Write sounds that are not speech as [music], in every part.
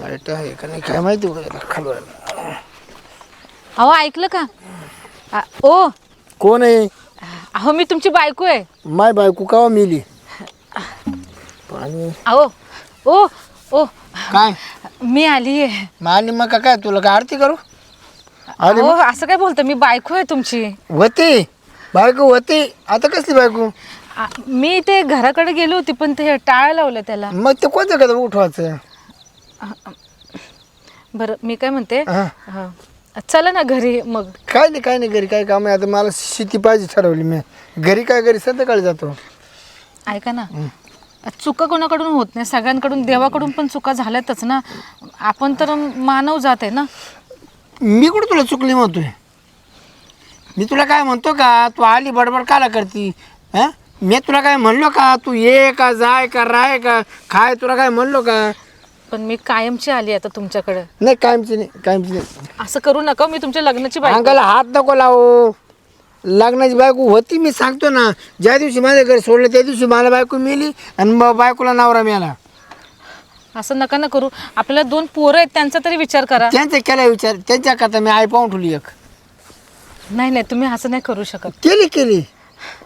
Light आहे का नाही काय माहिती बघा खालवायला अहो ऐकलं का? आ, ओ. कोण आहे? अहो मी तुमची बायको आहे. माय बायको कावा मिली? पाणी. अहो ओ ओ. काय? मी आली आहे. माली मग काय? तुला काय आरती करू? अरे अहो असं काय बोलतं? मी बायको आहे तुमची. होती. बायको होती. आता कसली बायको? आ, मी ते घराकडे गेली होती पण ते टाळ लावलं त्याला. मग ते कोणतं कदा उठवायचं? बरं मी काय म्हणते? हा. हा. चला ना घरी मग. काय नाही काय नाही घरी काय काम आहे? आता मला शेती पाहिजे ठरवली मी. घरी काय घरी संध्याकाळी जातो. ऐका ना. चुका कोणाकडून होत नाही? सगळ्यांकडून देवाकडून पण चुका झाल्यातच ना. आपण तर मानव जात आहे ना. मी कुठं तुला चुकली म्हणतोय? मी तुला काय म्हणतो का? तू आली बडबड काला करती? हा? मी तुला काय म्हणलो का? तू ये का जाय का राय का खाय तुला काय म्हणलो का? पण मी कायमची आली आता तुमच्याकडे. नाही कायमची नाही कायमची नाही. असं करू नका मी तुमच्या लग्नाची बायको. अंगाला हात नको लावू. लग्नाची बायको होती मी सांगतो ना. ज्या दिवशी माझ्या घरी सोडलं त्या दिवशी मला बायको मिली आणि मग बायकोला नवरा मिळाला. असं नका ना करू. आपल्याला दोन पोरं आहेत त्यांचा तरी विचार करा. त्यांचा केला विचार. त्यांच्या करता मी आई पाहून ठेवली एक. नाही नाही तुम्ही असं नाही करू शकत. केली केली.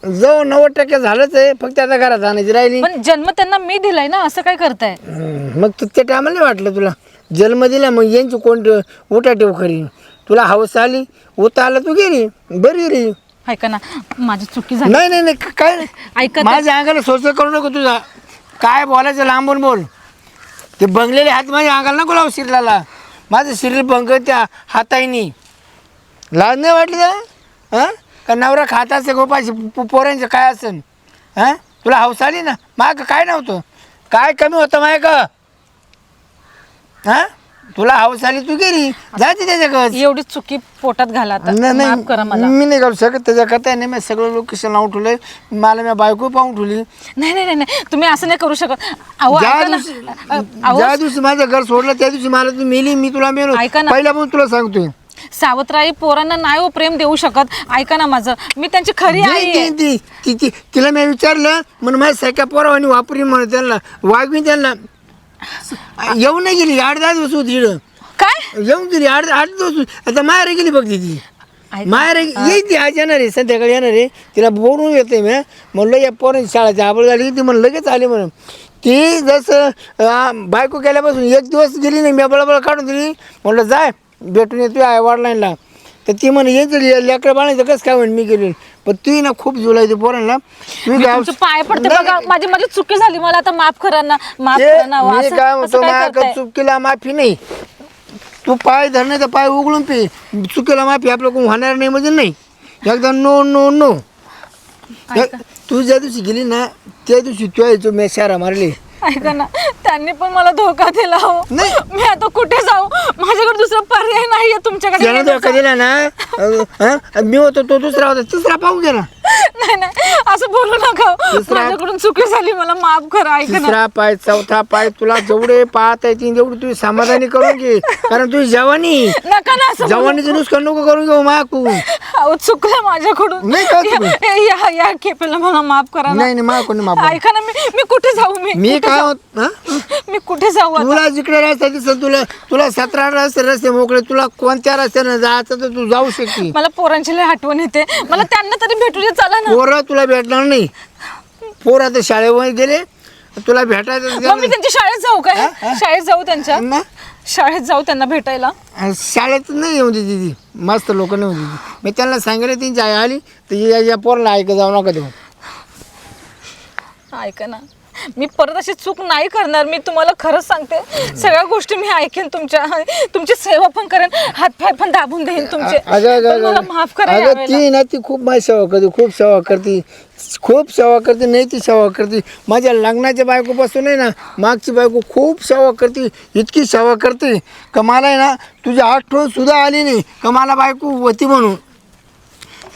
जवळ नव्वद टक्के झालंच आहे फक्त आता घरात आणायची राहिली. पण जन्म त्यांना मी दिलाय ना असं काय करताय? हम्म, मग तू त्या टायमाला नाही वाटलं तुला? जन्म दिला मग यांची कोण उठा ठेव खरी तुला हवस आली उता आला तू गेली बरी गेली. ऐका ना माझी चुकी झाली. नाही नाही नाही क- काय? नाही ऐका तर. माझ्या अंगाला सोच करू नको तुझा. काय बोलायचं लांबून बोल. ते बंगलेले हात माझ्या अंगाला नको लावू शिरलाला. माझं शरीर बंग त्या हाताईनी. लाज नाही वाटली हां? का नवरा खात असे गोपाशी पो- पोरांचं काय असेल? हां? तुला हौस आली ना? माग काय नव्हतं? काय कमी होतं माय का हां? तुला हौस आली तू गेली. जायची त्याच्याकडे. एवढी चुकी पोटात घाला आता. नाही माफ करा मला. मी नाही करू शकत. त्याच्या करता नाही मी सगळं लोकेशन लावून ठेवलंय. मला मी बायको पाहून ठेवली. नाही नाही नाही, नाही. तुम्ही असं नाही करू शकत. अहो ज्या ऐका ना. दिवशी अ, अहो ज्या दिवशी माझं घर सोडलं त्या दिवशी मला तू मेली मी तुला मेलो. ऐका ना. पहिल्या पण तुला सांगतोय. सावत्राई पोरांना नाही हो प्रेम देऊ शकत. ऐका ना माझं. मी त्यांची खरी आई आहे. ती- ती- ती- तिला मी विचारलं म्हणून माझ्या सख्या पोरावानी वापरी म्हणून त्यांना वागवी त्यांना. येऊन नाही गेली आठ दहा दिवस होती इकडं काय? येऊन गेली आठ आठ दिवस होती. आता माहेर गेली बघ ती. ऐका. माहेर येईल ती आज येणार आहे संध्याकाळी येणार आहे. तिला बोलून येते मी म्हणलं या पोरांची शाळाची आबळ झाली ती म्हणलं लगेच आली म्हणून. ती जसं अं, बायको गेल्यापासून एक दिवस गेली नाही मी बळबळ काढून दिली. म्हणलं जाय. भेटून येतो आई वडिलांना. तर ती म्हणे येईल लेकरं बाळायचं कसं काय म्हणे मी गेली पण ती ना खूप जुलायची पोरांना. मी तुमचे पाय पडते नाही, बघा. माझी माझी चुकी झाली. मला आता माफ करा ना. माफ ते करा ना अहो, मी असं- काय असं म्हणतो काय माझ्या करताय? चुकीला माफी नाही. तू पाय धरणे तर पाय उघडून पे. चुकीला माफी आपलं कोण होणार नाही म्हणजे नाही. एकदा नो नो नो. तू ज्या दिवशी गेली ना त्या दिवशी तू यायचो मी शारा मारली. ऐका ना. त्यांनी पण मला धोका दिला हो नाही. मी आता कुठे जाऊ माझ्याकडे दुसरा पर्याय नाहीये तुमच्याकडे त्यानं. धोका दिला ना अं, हं? मी होतो तो दुसरा होता तिसरा पाहून गेला नाही नाही असं बोलू नका. माझ्याकडून चुकी झाली मला माफ करा ऐका ना. तिसरा पाय चौथा पाय तुला जेवढे पाहता येतील तेवढी तुझी समाधानी करून घे. कारण तुझी जवानी. नका ना असं बोलू. जवानीचं नको करून घेऊ माकू अहो चुकलं माझ्याकडून. नाही का चुकलं? या- या या खेपेला मला माफ करा ना. नाही माफ ऐका ना मी मी कुठे जाऊ? मी मी काय? होत हं? मी कुठे जाऊ आता? तुला जिकडे रस्ता दिसत तुला तुला सतरा रस्ते रस्ते मोकळे तुला कोणत्या रस्त्यानं जायचं तर तू जाऊ शकते मला पोरांची लय आठवण येते. मला त्यांना तरी भेटू दे चला ना. पोरं तुला भेटणार नाही. पोर आता शाळेवर गेले तुला भेटायचं मग मी त्यांच्या शाळेत जाऊ काय शाळेत जाऊ त्यांच्या? शाळेत जाऊ त्यांना भेटायला. शाळेत नाही येऊ देते ती मस्त लोक नाही येऊ देते मी त्यांना सांगितलं त्यांची आई आली तर या या पोराला ऐक जाऊ नका देऊ. ऐका ना. मी परत अशी चूक नाही करणार मी तुम्हाला खरंच सांगते. सगळ्या गोष्टी मी ऐकेन तुमच्या तुमची सेवा पण करेन हातपाय पण दाबून देईन तुमचे. अगं अगं पण मला अगं. माफ करा अगं यावेळेला. ती ना ती खूप माझी सेवा करते खूप सेवा करते. खूप सेवा करते नाही ती सेवा करते. माझ्या लग्नाच्या बायकोपासून आहे ना मागची बायको खूप सेवा करते इतकी सेवा करते. का मला आहे ना तुझी आठवण सुद्धा आली नाही का मला बायको होती म्हणून.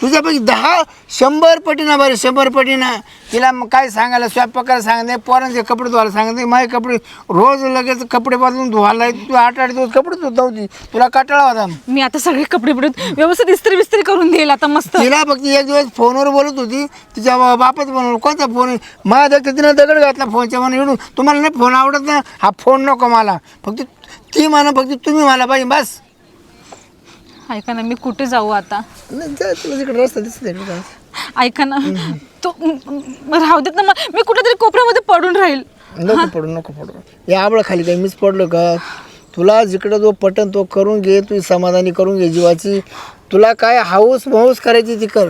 तुझ्यापैकी दहा शंभर पटीना बरं शंभर पटीना. तिला मग काय सांगायला स्वयंपाकाला सांगत नाही पोरांचे कपडे धुवायला सांगत नाही माझे कपडे रोज लगेच कपडे बदलून धुवायला. तू आठ आठ दिवस कपडे धुत नव्हती. तुला कटाळा होता मी आता सगळे कपडे बिडे व्यवस्थित इस्त्री बिस्त्री करून देईल आता मस्त. तिला फक्त एक दिवस फोनवर बोलत होती. तिच्या बापाच फोन कोणता फोन? माझ्या तिनं दगड घातला फोनच्या म्हणून एवढून तुम्हाला नाही फोन आवडत ना? हा फोन नको मला. फक्त ती म्हणा फक्त तुम्ही मला पाहिजे बस. ऐका ना मी कुठे जाऊ आता? नाही, जा, तुला तिकडे रस्ता आहे. ऐका ना तो म- म- राहू देत ना मी कुठेतरी कोपऱ्यामध्ये पडून राहील. नको पडू नको पडू. या आबळा खाली काही मीच पडलो का? तुला जिकडं जो पटन तो करून घे तू समाधानी करून घे जीवाची. तुला काय हाऊस माऊस करायची ती कर.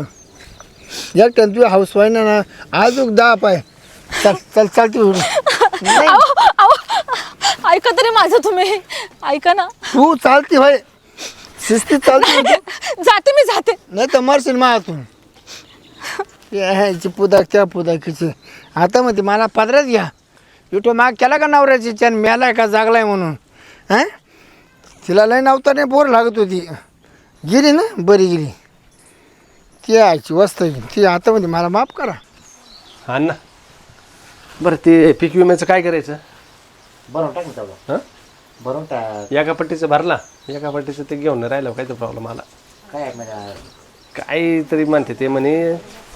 एकट्यान तू हाऊस व्हाय ना आज दहा पाय चल चल चल तू. नाही अहो, ऐका तरी माझं तुम्ही. ऐका ना. तू चालती होय शिस्तीत चालती होय तू. जाते मी जाते. नाही तर मरशील मातून याची पुदाक त्या पुदाकीची. आता म्हणते मला पदरात घ्या. युटो माग केला का नवऱ्याची चॅन? मेलाय का? जागलाय म्हणून. हां? तिला लय नव्हता नाही बोर लागत होती. गेली ना बरी गेली. ती आयची वस्त ती आता म्हणते मला माफ करा. हा ना बरं ते पीक विम्याचं काय करायचं? बरोबर टाक ना तेवढं. हां? बरोबर टाक एका पट्टीचं भरला एका पट्टीचं ते घेऊन नाही राहिलं काय तो प्रॉब्लेम आला. काय म्हणजे काहीतरी म्हणते ते म्हणे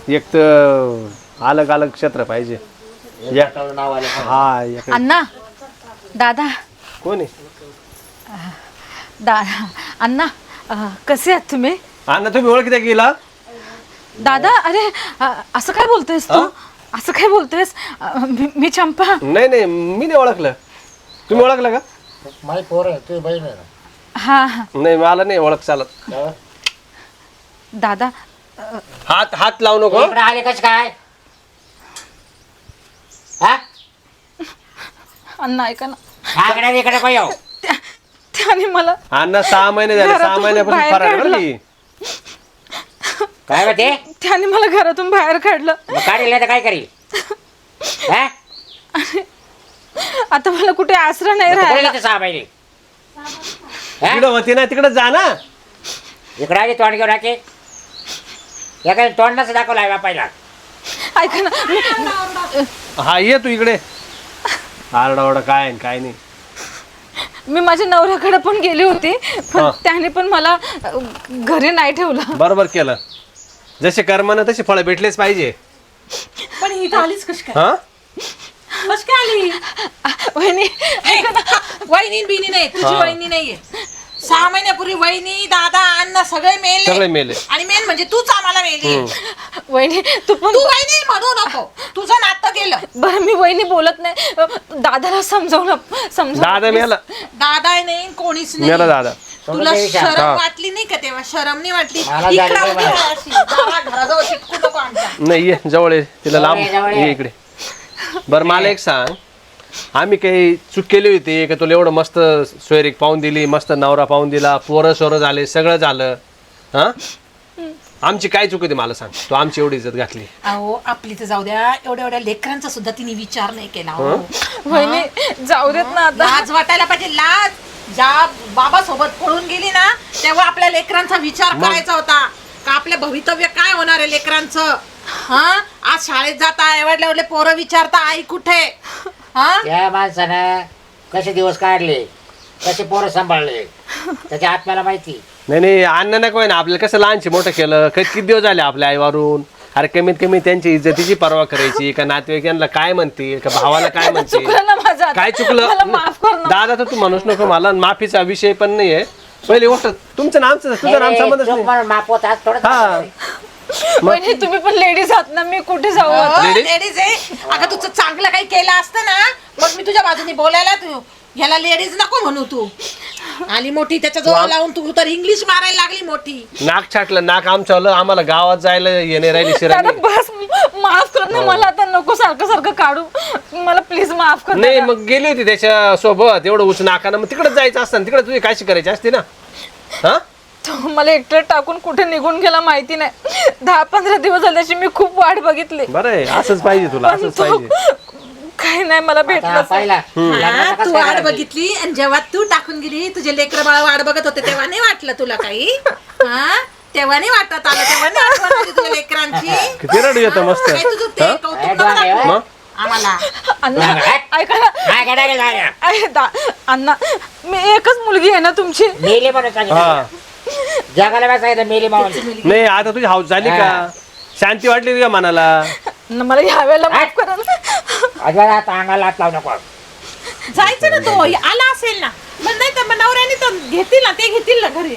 एक तर अलग अलग क्षेत्र पाहिजे. या. तेवढं नाव आलं हा एक अण्णा दादा. कोण? आहे दा अण्णा अं, कसे आहात तुम्ही? अण्णा तुम्ही ओळखत्या गेला दादा अरे अं, असं काय बोलतोयस तू? असं काय बोलतोयस? अं, मी- मी चंपा. नाही नाही मी नाही ओळखलं. तुम्ही ओळखलं का? माझी पोर आहे तुझी बहीण आहे ना? हा. हा नाही मला नाही ओळख चालत. दादा अं, हात हात लावू नको. इकडे आले कस काय? हा? अण्णा ऐका ना. इकडे इकडे काय येऊ त्या- त्याने मला अण्णा सहा महिने झाले. सहा घरातून महिन्यापासून बाहेर फरार. बरं. [laughs] काय म्हणते? त्याने मला घरातून बाहेर काढलं. मग काढील तर काय करील? [laughs] हा? आता मला कुठे आसरा नाही राहिला कोणी इथे सहा महिने? हा? तिकडं होती ना तिकडे जा ना. इकडे आली तोंड घेऊन आके एका तोंड नसं दाखवला आहे बापायला. ऐका ना मी- हा ये तू इकडे. आरडाओरडा काय काय नाही. मी माझ्या नवऱ्याकडे पण गेली होती पण हा. त्याने पण मला अं, घरी नाही ठेवलं. बरोबर केलं. जसे कर्मानं तसे फळं भेटलेच पाहिजे. पण इथं आलीच कशी काय? हा? कशी काय आली वहिनी ऐका ना वहिनी बिनी नाही तुझी हा. वहिनी नाहीये. सहा महिन्यापूर्वी वहिनी दादा अण्णा सगळे मेले. सगळे मेले. आणि मेन म्हणजे तूच आम्हाला मेली. वहिनी तू पण तू वहिनी म्हणू नको. तुझं नातं गेलं. बरं मी वहिनी बोलत नाही. दादाला समजावलं समजावलं. दादा मेला. दादा नाही कोणीच मेला नाही दादा. तुला. शरम. वाटली नाही का तेव्हा? शरम नाही वाटली? मला इकडं झाली उभी नाही राहा अशी. दारा घराजवळ चिटकू नको आमच्या. नाही ये जवळ ये. तिला जवळ लांब. ये, जवळ ये. ये. इकडे. बरं मला एक सांग. आम्ही काही चूक केली होती का तुला एवढं मस्त सोयरीक पाहून दिली मस्त नवरा पाहून दिला पोरं सोरं झाले सगळं झालं हा? आमची काय चूक होती मला सांग. तू आमची एवढी इज्जत घातली. अहो आपली तर जाऊ द्या. एवढ्या एवढ्या लेकरांचा सुद्धा तिने विचार नाही केला हो. वहिनी जाऊ देत ना आता. लाज वाटायला पाहिजे लाज. ज्या बाबा सोबत पळून गेली ना तेव्हा आपल्या लेकरांचा विचार करायचा होता. का आपलं भवितव्य काय होणार आहे लेकरांचं? हा? आज शाळेत जाता एवढले पोरं विचारता आई कुठे? हा? त्या माणसानं कसे दिवस काढले कसे पोरं सांभाळले त्याच्या आत्म्याला माहिती. नाही नाही अन्न नको ना आपल्याला कसं लहानशी मोठं केलं क- किती दिवस झाले आपल्या आईवरून? अरे कमीत कमी त्यांची इज्जतीची पर्वा करायची का नातेवाईकांना काय म्हणतील का भावाला काय म्हणतील? चुकलं ना माझं आता. काय मला चुकलं माफ कर ना. दादा तर तू म्हणूच नको मला आणि माफीचा विषय पण नाहीये. पहिली गोष्ट तुमचं नामचं तुझं नाम संबंधच नाही. मापवत आज थोडं हा. [laughs] वहिनी तुम्ही पण लेडीज आहात ना मी कुठे जाऊ आता? Ladies? लेडीज आहे. अगं तुझं चांगलं काही केलं असतं ना मग मी तुझ्या बाजूने बोलायला तू ह्याला लेडीज नको म्हणू तू. आली मोठी त्याच्याजवळ लावून तू तर इंग्लिश मारायला लागली मोठी. नाक छाटलं नाक आमचं आलं आम्हाला गावात जायला येणे राहिली दादा बस माफ कर ना मला आता नको सारखं सारखं काढू. मला प्लीज माफ कर नाही दादा. मग गेली होती त्याच्या सोबत एवढं उच नाकानं. मग तिकडे जायचं असतं तिकडे तुझी काशी करायची असते ना? हा? तो मला एकटं टाकून कुठे निघून गेला माहिती नाही. दहा पंधरा दिवस झाले त्याची मी खूप वाट बघितली. बरं आहे असंच पाहिजे तुला पण असंच तो पाहिजे. काही नाही मला भेटलंच नाही. पाहिला हा, तू वाट बघितली आणि जेव्हा तू टाकून गेली तुझे लेकर बाळ वाट बघत होते तेव्हा नाही वाटलं तुला काही? हा? तेव्हा नाही वाटत आलं तेव्हा नाही आठवण आली तुझ्या लेकरांची? किती रडू येतं मस्त. काय तुझं ते? कौतुक. मग? आम्हाला. अण्णा? ऐका. ना काय दा मी एकच मुलगी आहे ना तुमची? मेली म्हणून सांगितलं. हा. जगाला काय सांगितलं मेली मावली. नाही आता तुझी हाऊस झाली का? शांती वाटली तुझ्या मनाला? मला ह्या वेळेला माफ करा ना. अजिबात हात अंगाला हात लावू नको. जायचं ना तो आला असेल ना. पण नाही तर मग नवऱ्याने तर घेतील ना ते घेतील ना घरी.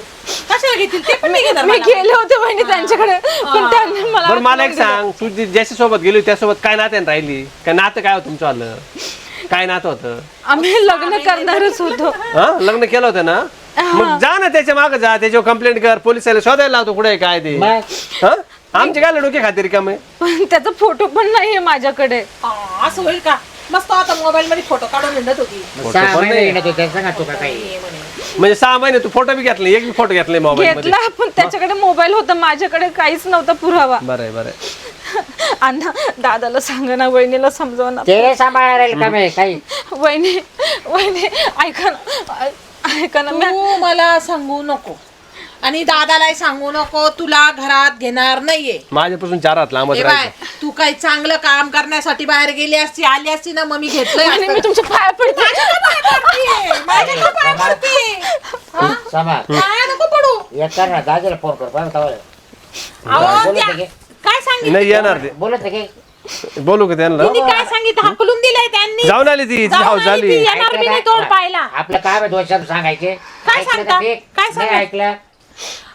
कशाला घेतील? ते पण नाही घेणार मी मला. गेले होते बहिणी त्यांच्याकडे पण त्यांनी मला बरं मला एक सांग. तू जी- ज्याच्या सोबत गेली होती त्यासोबत काय नात्याने राहिली? काय नातं काय होतं तुमचं आलं? काय नातं होतं. आम्ही लग्न करणारच होतो. हा? लग्न केलं होतं ना? मग जा ना त्याच्यामागे जा त्याच्यावर कंप्लेंट कर पोलिसाला शोधायला लावतो कुठे आहे काय ते. मग? हा? आमचे काय डोके खातीर का मग पण त्याचा फोटो पण नाहीये माझ्याकडे. असं होईल का? मस्त आता मोबाईल मध्ये फोटो काढून हिंडत होती. सहा पण महिने नाही. येणं होते सांगा तू का काही? हे म्हणे. म्हणजे सहा महिने तू फोटो बी घेतले एक बी फोटो घेतलाय मोबाईल मध्ये. घेतला पण त्याच्याकडे मोबाईल होता माझ्याकडे काहीच नव्हता पुरावा. बरं आहे बरं आहे. अण्णा दादाला सांगा ना वहिनीला समजावं ना ते सांभाळायला राहील का मी काही? वहिनी वहिनी ऐका ना. ऐका ना मी तू मला सांगू नको. आणि दादालाही सांगू नको तुला घरात घेणार नाहीये. माझ्यापासून चार हात लांबच ए बाय राहायचं. तू काही चांगलं काम करण्यासाठी बाहेर गेली असती आली असती ना मग मी घेतलंय वहिनी, मी असतं. तुमच्या पाया पडते. माझ्या का पाय पडतीये? हा? सांभाळ पाया नको पडू? एक कर ना दाजीला फोन कर बरं का अहो, बोलत त्या- होते काय सांगितलं? नाही येणार ते. बोलत बोलू का त्यांना? तिने काय सांगितलं? हाकलून दिलंय त्यांनी. जाऊन आली ती तिची जाऊन हाऊस आली झाली ती, येणार बी नाही तोड पाहायला. आपलं दोन शब्द सांगायचे? काय ऐकलं सांगता? काय नाही सांगा? ऐकलं?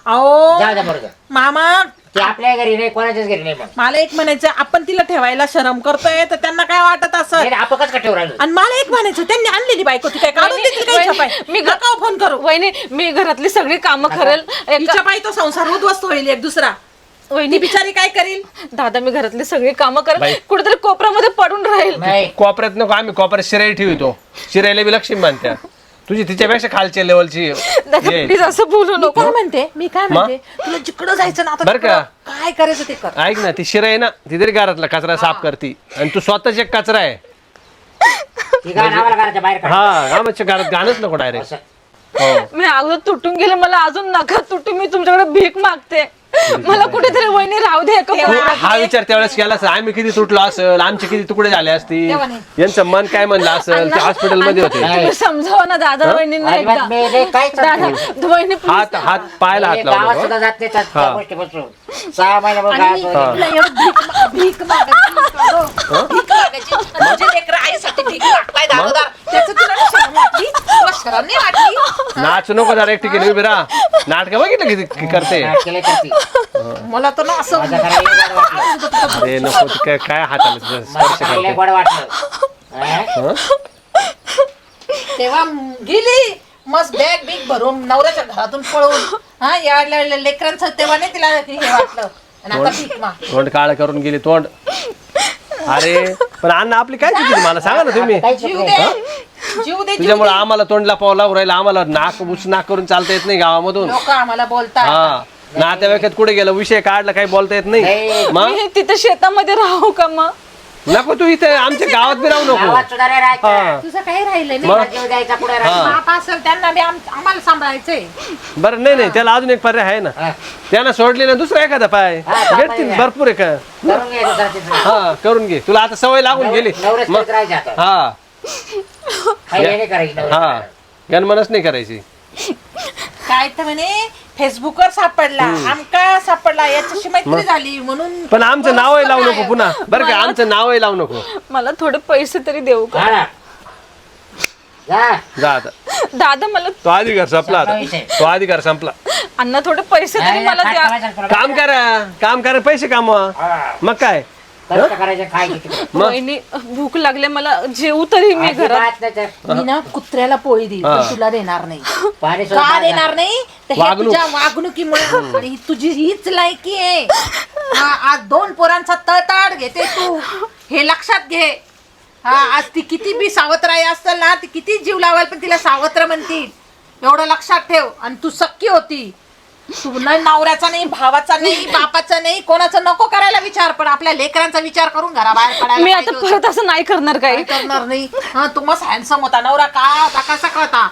अहो जाऊ द्या बरोबर मामा. ते आपल्या घरी नाही कोणाच्याच घरी नाही मग. मला एक म्हणायचं आपण तिला ठेवायला शरम करतोय तर त्यांना काय वाटत असं? नाही, आपण कसं ठेवू राहिलो? आणि मला एक म्हणायचं त्यांनी आणलेली बायको ती काय काढून देतील काय वहिनी, छपाय मी मी नका फोन करू. वहिनी मी घरातली सगळी कामं करेल एका- तिच्या पायी तो संसार उद्ध्वस्त होईल एक दुसरा. ती वहिनी बिचारी काय करील? दादा मी घरातली सगळी कामं बाई. करेल कुठेतरी कोपऱ्यामध्ये पडून राहील. नाही कोपऱ्यात नको आम्ही कोपऱ्यात शिराई ठेवतो. शिरायला बी लक्ष्मी मानत्या तुझी तिच्यापेक्षा खालच्या लेवलची दादा प्लीज असं बोलू मी नको. काय म्हणते? मी काय म्हणते? तुला जिकडं जायचं ना आता बरं का? तिकडं काय करायचं ते कर. ऐक ना ती शिराई आहे ना ती तरी घरातला कचरा साफ करती. आणि तू स्वतःच एक कचरा आहे. ती गाणं आम्हाला घराच्या बाहेर काढ. हा आमच्या घरात गाणंच नको डायरेक्ट असं. हो. मी अगोदर तुटून गेले मला अजून नका तुटू मी तुमच्याकडे भीक मागते. [laughs] मला कुठेतरी वहिनी राहू दे एका तू कोपऱ्यात. हा विचार त्यावेळेस केला असता आम्ही किती तुटलो असेल आमचे किती तुकडे झाले असतील? नाही. यांचं मन काय म्हणलं असेल? ते हॉस्पिटलमध्ये होते. नाही. तुम्ही समजावा ना दादा वहिनींना अजिबात एकदा. मी नाही काहीच दादा सांगतो. वहिनी please. हात हात पायाला हात गावात लावलो सुद्धा जात नाही त्या- त्या हा. गोष्टीपासून सहा महिन्यापासून आणि गावात होते. भीक मा- भीक मागायची भीक मागायची. म्हणजे लेकरं आईसाठी भीक मागताय दारोदार. त्याचं तुला नाही शरम वाटली तुला शरम नाही वाटली नाच नको जरा एक ठिकाणी उभी राहा नाटक बघितलं किती कि- करते नाटक केले तर ती. मला तर ना असं माझ्या घराला लय गोड वाटलं. अरे नको ते काय काय हाताला स्पर्श माझ्या घराला लय करते गोड वाटलं हा? हं? तेव्हा गेली मस्त बॅग बिग भरून नवऱ्याच्या घरातून पळून हा या ले- लेकरांचं तेव्हा नाही तिला हे वाटलं आणि आता भीक माग तोंड काळ करून गेली तोंड अरे पण अण्णा आपली काय चुकी मला सांगा ना तुम्ही. काहीच जीव नाही. दे जीव दे. तुझ्यामुळे आम्हाला तोंडला पावला राहिला. आम्हाला नाक उच नाक करून चालता येत नाही गावामधून. लोक आम्हाला बोलतात. हा. नातेवाईकात कुठे गेलं? विषय काढला काही बोलता येत नाही. नाही. मग? मी तिथे शेतामध्ये राहू का मग? नको तू इथे आमच्या गावात बी राहू नको गावात सुद्धा नाही राहायचं. हा तुझं काही राहिलं नाही मग? जीव द्यायचा पुढे हा. बाप असेल त्यांना बी आम- आम्हाला सांभाळायचंय बरं नाही नाही त्याला अजून एक पर्याय आहे ना हा. त्यानं सोडली ना दुसरा एखादा पाय हा, भेटतील. भरपूर आहे का करून घ्यायचं जरा तिथं. हा करून घे तुला आता सवय लागून गेली नवऱ्याच मग करीत राहायचं आता. हा काही हे नाही करायचं हा नवऱ्याचं. गणमनच नाही करायची काय तर म्हणे फेसबुकवर सापडला आमका सापडला याच्याशी मैत्री झाली म्हणून पण आमचं नावही लावू नको? पुन्हा बरं का आमचं नावही लावू नको मला थोडे पैसे तरी देऊ का हा ना. जा. जा आता दादा मला तो अधिकार संपला आता. तो अधिकार संपला अण्णा थोडे पैसे तरी मला द्या. काम करा काम करा पैसे कामवा हा. मग काय कष्ट करायचे? [laughs] वहिनी भूक लागले मला जेऊ तरी मी घरात. अजिबात नाही तर. मी ना कुत्र्याला पोळी देईल हा. पण तुला देणार नाही. पाणी का देणार नाही? तर हे वागणूक. तुझ्या वागणुकीमुळे आणि ही तुझी हीच लायकी आहे. हा, आज दोन पोरांचा तळताड घेते तू. हे लक्षात घे. हा आज ती किती बी सावत्राई असेल ना ती किती जीव लावाल पण तिला सावत्र म्हणतील. एवढं लक्षात ठेव. आणि तू सक्की होती. तू नाही नवऱ्याचा नाही भावाचा नाही बापाचा नाही कोणाचा नको करायला विचार पण आपल्या लेकरांचा विचार करून घराबाहेर पडायला मी पाहिजे आता होतं. परत असं नाही करणार काय? काही करणार नाही. हा तू मस्त हँडसम होता नवरा का होता कसा होता?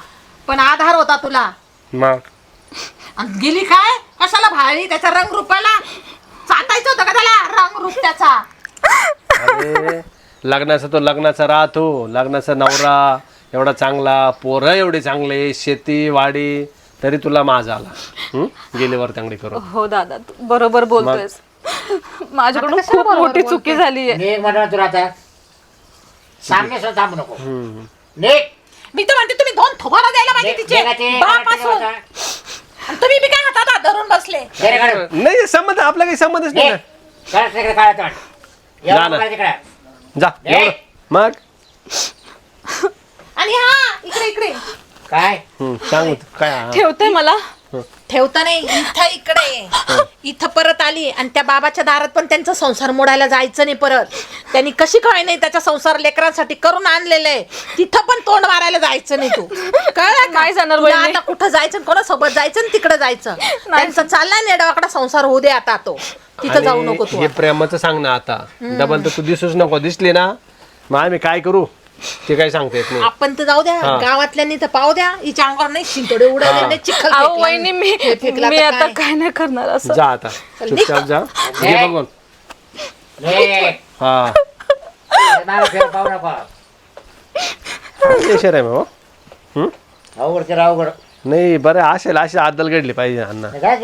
पण आधार होता तुला. मग? आणि गेली काय? कशाला भाळली? त्याच्या रंग रूपाला? चाटायचं होतं का त्याला? रंग रूप त्याचा. अरे लग्नाचा तो लग्नाचा राहतो लग्नाचा नवरा एवढा चांगला पोरं एवढे चांगले शेती वाडी तरी तुला माझा आला. हं? गेलीवर तांगडी करून हो दादा तू बरोबर बोलतोयस माझ्याकडून खूप मोठी चुकी झाली आहे मी म्हणणार तुला आता सामने सुद्धा थांबू नको हं. नीट मी तर म्हणते तुम्ही दोन थोबारा द्यायला पाहिजे तिचे? बापासून. आणि तुम्ही बी काय हातात हात धरून बसले. नाही संबंध आपला काही संबंधच नाही ना. नीट. काढ तिकडे काढ तोंड. जा एवढं ना. काढ तिकडे. जा ए! एवढं मग आणि हा इकडे इकडे काय हं, सांग काय हा. ठेवते मला ठेवता नाही इथं इकडे. इथं परत आली आणि त्या बाबाच्या दारात पण त्यांचा संसार मोडायला जायचं नाही परत. त्यांनी कशी काय नाही त्याचा संसार लेकरांसाठी करून आणलेलं आहे. तिथं पण तोंड मारायला जायचं नाही तू. कळलं का? नाही जाणार तुला वहिनी. आता कुठं जायचं कोणासोबत जायचं आणि तिकडं जायचं? त्यांचा चाललाय नेडावाकडा संसार होऊ दे आता तो. तिथं जाऊ नको तू हे प्रेमाचं सांग ना आता. डबल तर तू दिसूच नको दिसली ना? मग आम्ही काय करू? ते काही सांगता येत नाही आपण तर जाऊ द्या हा. गावातल्यांनी तर पाहू द्या हिच्या अंगावर नाही शिंतोडे उडवले नाही चिखल अहो फेकला. वहिनी मी हे फेकला मी तर आता काय? काय नाही करणार असं. जा आता चुपचाप जा. बघून. हा. आहे हं? अवघड नाही बरं असेल अशी आदल घडली पाहिजे अण्णा. काय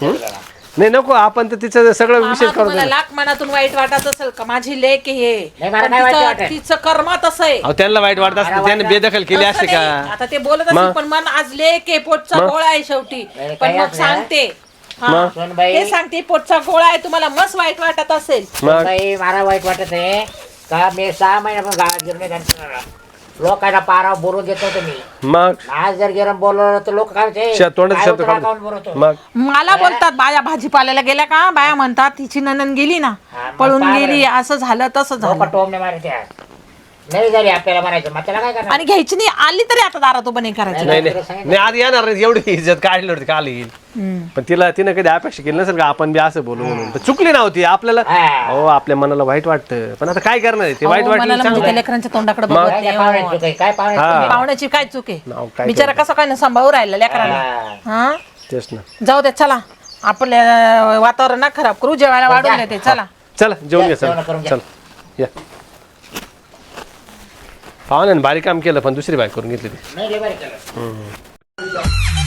त्याला? नाही नको आपण तर तिचं सगळं विशेष करू तुम्हाला लाख मनातून वाईट वाटत असेल का माझी लेक आहे हे नाही, मला पण नाही वाईट तिचं- वाटत. तिचं कर्म तसं आहे अहो त्यांना वाईट वाटत असतं त्याने बेदखल केली तसं असते नाही. का आता ते बोलत? असेल पण मन आज लेक आहे पोटचा? गोळा आहे शेवटी नाही, पण काही मग असं नाही. सांगते हा. मग? सोनबाई ते सांगते पोटचा गोळा आहे तुम्हाला मस्त वाईट वाटत असेल मग बाई मला वाईट वाटत आहे का मी सहा महिन्यापासून गावात गेलो नाही त्यांच्या लोकांना पारा बोलून देत होतो मी मग? आज जर गेलं बोलवलं तर लोक काय म्हणते, श- तोंडात काय शब्द उतरा काढून काढून बोलवतो मग? मला बोलतात बाया भाजीपाल्याला गेल्या का? बाया म्हणतात तिची ननन गेली ना हा, मग पळून गेली. असं झालं तसं लोक झालं. टोमने मारते नाही झाली आपल्याला म्हणायचं. मग त्याला काय करणार? आणि घ्यायची नाही. आली तरी आता दारात उभं नाही करायचं. नाही नाही नाही. आधी येणार नाही, एवढी इज्जत काढली होती काल येईल. पण तिला तिनं कधी अपेक्षा केली नसेल का? आपण बी असं बोलू म्हणून. पण चुकली नव्हती. आपल्याला हा. हो आपल्या मनाला वाईट वाटतं. पण आता काय करणार आहे? ते वाईट अहो, वाटलं म्हणजे त्या. लेकरांच्या तोंडाकडे? बघत काय नाही. त्या पाहुण्याची हो. चूक आहे? काय पाहुण्याची हा. चूक आहे? पाहुण्याची काय चूक नाव आहे काय बिचारा कसं काय ना सांभाळू राहिला लेकरांना हा. हा? तेच ना. जाऊ दे चला. आपल्या वातावरण ना खराब करू. जेवायला वाढून देते. चला. चला जेवून घ्या जेवणं चला करून घ्या. चल. या. पाहुण्याने भारी काम केलं पण दुसरी बाईक करून घेतली ती नाही लय केलं.